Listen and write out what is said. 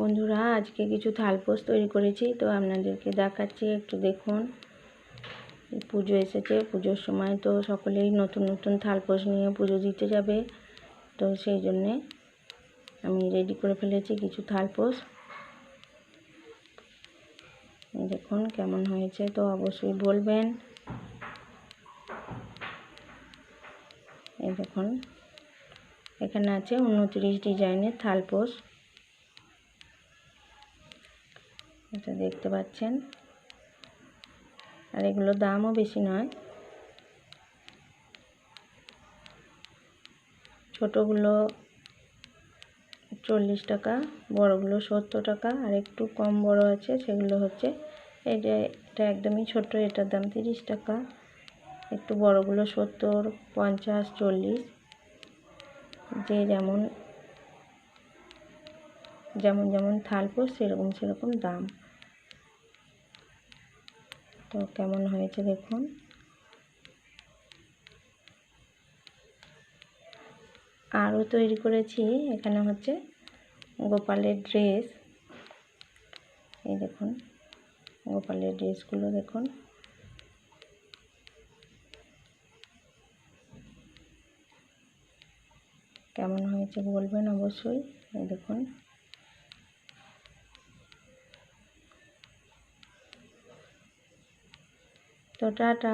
বন্ধুরা, আজকে কিছু থালপোস তৈরি করেছি, তো আপনাদেরকে দেখাচ্ছি, একটু দেখুন। পুজো এসেছে, পুজোর সময় তো সকলেই নতুন নতুন থালপোস নিয়ে পুজো দিতে যাবে, তো সেই জন্যে আমি রেডি করে ফেলেছি কিছু থালপোস দেখুন কেমন হয়েছে, তো অবশ্যই বলবেন। এই দেখুন, এখানে আছে উনত্রিশ ডিজাইনের থালপোস এটা দেখতে পাচ্ছেন। আর এগুলো দামও বেশি নয়। ছোটোগুলো চল্লিশ টাকা, বড়গুলো সত্তর টাকা, আর একটু কম বড় আছে সেগুলো হচ্ছে এটা এটা একদমই ছোট, এটার দাম তিরিশ টাকা। একটু বড়গুলো সত্তর, পঞ্চাশ, চল্লিশ, যে যেমন যেমন যেমন থালপোস সেরকম সেরকম দাম। তো কেমন হয়েছে দেখুন। আরও তৈরি করেছি, এখানে হচ্ছে গোপালের ড্রেস। এই দেখুন, গোপালের ড্রেসগুলো দেখুন। কেমন হয়েছে বলবেন অবশ্যই, এই দেখুন তো টাটা